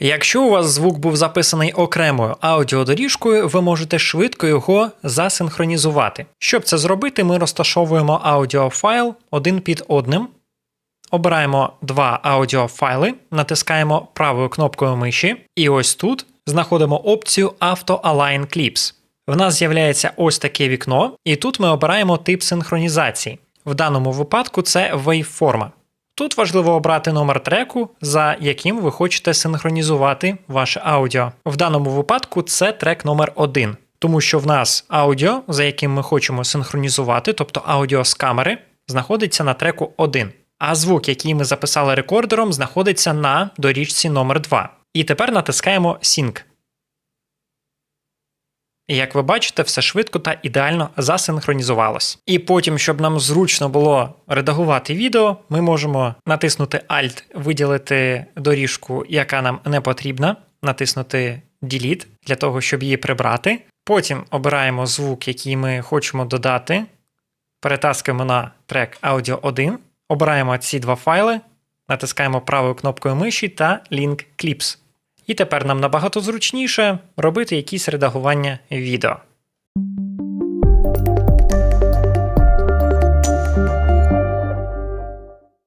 Якщо у вас звук був записаний окремою аудіодоріжкою, ви можете швидко його засинхронізувати. Щоб це зробити, ми розташовуємо аудіофайл один під одним, обираємо два аудіофайли, натискаємо правою кнопкою миші, і ось тут знаходимо опцію Auto Align Clips. В нас з'являється ось таке вікно, і тут ми обираємо тип синхронізації. В даному випадку це waveforma. Тут важливо обрати номер треку, за яким ви хочете синхронізувати ваше аудіо. В даному випадку це трек номер 1, тому що в нас аудіо, за яким ми хочемо синхронізувати, тобто аудіо з камери, знаходиться на треку 1. А звук, який ми записали рекордером, знаходиться на доріжці номер 2. І тепер натискаємо Sync. І як ви бачите, все швидко та ідеально засинхронізувалось. І потім, щоб нам зручно було редагувати відео, ми можемо натиснути Alt, виділити доріжку, яка нам не потрібна, натиснути Delete для того, щоб її прибрати. Потім обираємо звук, який ми хочемо додати, перетаскуємо на трек Audio 1, обираємо ці два файли, натискаємо правою кнопкою миші та Link Clips. І тепер нам набагато зручніше робити якісь редагування відео.